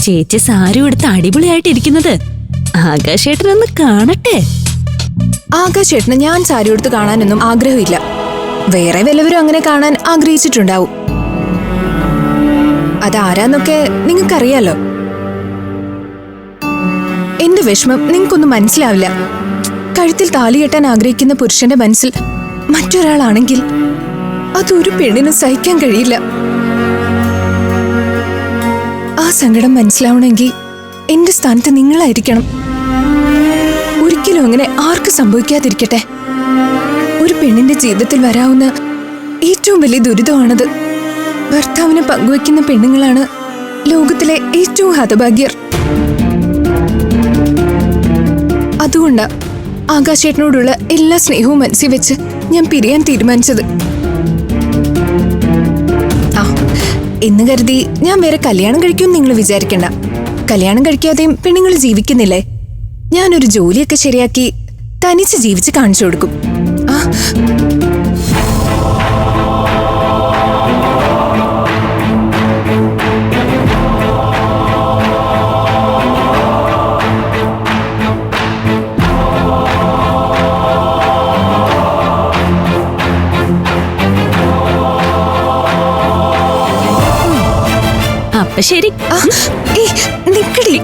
ചേച്ചി സാരി എടുത്ത് അടിപൊളിയായിട്ട് ഇരിക്കുന്നത് ആകാശേട്ടനൊന്ന് കാണട്ടെ. ആകാശേട്ടന് ഞാൻ സാരി എടുത്ത് കാണാനൊന്നും ആഗ്രഹമില്ല. വേറെ വല്ലവരും അങ്ങനെ കാണാൻ ആഗ്രഹിച്ചിട്ടുണ്ടാവും. അതാരാന്നൊക്കെ നിങ്ങൾക്കറിയാലോ. എന്റെ വിഷമം നിങ്ങൾക്കൊന്നും മനസ്സിലാവില്ല. കഴുത്തിൽ താലി കെട്ടാൻ ആഗ്രഹിക്കുന്ന പുരുഷന്റെ മനസ്സിൽ മറ്റൊരാളാണെങ്കിൽ അതൊരു പെണ്ണിനും സഹിക്കാൻ കഴിയില്ല. സങ്കടം മനസ്സിലാവണമെങ്കിൽ എന്റെ സ്ഥാനത്ത് നിങ്ങളായിരിക്കണം. ഒരിക്കലും അങ്ങനെ ആർക്കും സംഭവിക്കാതിരിക്കട്ടെ. ഒരു പെണ്ണിന്റെ ജീവിതത്തിൽ വരാവുന്ന ഏറ്റവും വലിയ ദുരിതമാണത്. ഭർത്താവിനെ പങ്കുവെക്കുന്ന പെണ്ണുങ്ങളാണ് ലോകത്തിലെ ഏറ്റവും ഹതഭാഗ്യർ. അതുകൊണ്ടാ ആകാശേട്ടനോടുള്ള എല്ലാ സ്നേഹവും മനസ്സിൽ വെച്ച് ഞാൻ പിരിയാൻ തീരുമാനിച്ചത്. എന്ന് കരുതി ഞാൻ വേറെ കല്യാണം കഴിക്കുമെന്ന് നിങ്ങൾ വിചാരിക്കണ്ട. കല്യാണം കഴിക്കാതെയും പെണ്ണുങ്ങൾ ജീവിക്കുന്നില്ലേ? ഞാനൊരു ജോലിയൊക്കെ ശരിയാക്കി തനിച്ച് ജീവിച്ച് കാണിച്ചു കൊടുക്കും. ആ ശരി. നിക്കടി.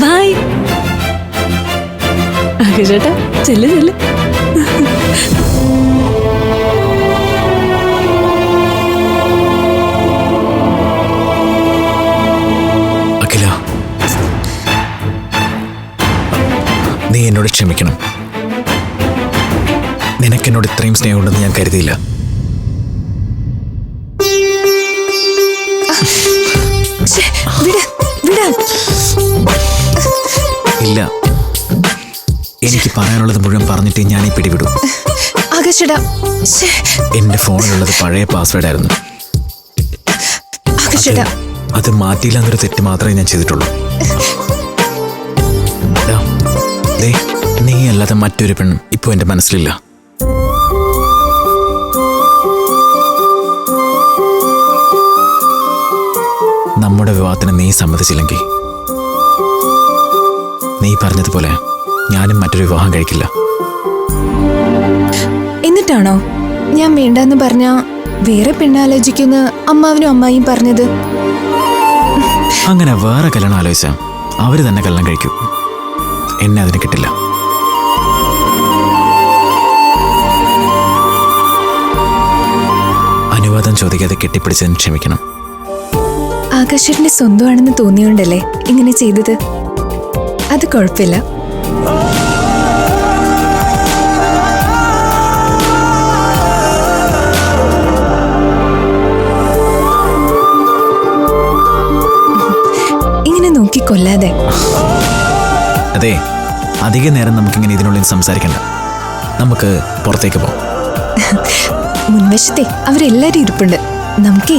ബായ്. ചേട്ടാ ചെല്ല് ചെല്ല്. നീ എന്നോട് ക്ഷമിക്കണം. നിനക്കെന്നോട് ഇത്രയും സ്നേഹമുണ്ടെന്ന് ഞാൻ കരുതിയില്ല. ഇല്ല. എനിക്ക് പറയാനുള്ളത് മുഴുവൻ പറഞ്ഞിട്ട് ഞാൻ ഈ പിടിവിടൂ. ആകാശടാ എന്റെ ഫോണിലുള്ളത് പഴയ പാസ്വേഡ് ആയിരുന്നു. ആകാശടാ. അത് മാറ്റിയില്ല എന്നൊരു തെറ്റ് മാത്രമേ ഞാൻ ചെയ്തിട്ടുള്ളൂ. നീ അല്ലാതെ മറ്റൊരു പെണ്ണും ഇപ്പോൾ എന്റെ മനസ്സിലില്ല. വിവാഹത്തിന് നീ സമ്മതിച്ചില്ലെങ്കിൽ. നീ പറഞ്ഞതുപോലെ ഞാനും മറ്റൊരു വിവാഹം കഴിക്കില്ല. എന്നിട്ടാണോ? ഞാൻ വേണ്ടെന്ന് പറഞ്ഞ വേറെ പെണ്ണാലോചിക്കുന്ന അമ്മാവനും അമ്മായിയും പറഞ്ഞത്. അങ്ങനെ വേറെ കല്യാണം ആലോചിച്ച അവർ തന്നെ കല്യാണം കഴിക്കൂ. എന്നെ അതിന് കിട്ടില്ല. അനുവാദം ചോദിക്കാതെ കെട്ടിപ്പിടിച്ചതിന് ക്ഷമിക്കണം. ആകാശന്റെ സ്വന്തമാണെന്ന് തോന്നിയോണ്ടല്ലേ ഇങ്ങനെ ചെയ്തത്? അത് കുഴപ്പമില്ല. ഇങ്ങനെ നോക്കി കൊല്ലാതെ. അതെ അധിക നേരം നമുക്കിങ്ങനെ ഇതിനുള്ളിൽ സംസാരിക്കണ്ട. നമുക്ക് പുറത്തേക്ക് പോകാം. മുൻവശത്തെ അവരെല്ലാരും ഇരിപ്പുണ്ട്. നമുക്കേ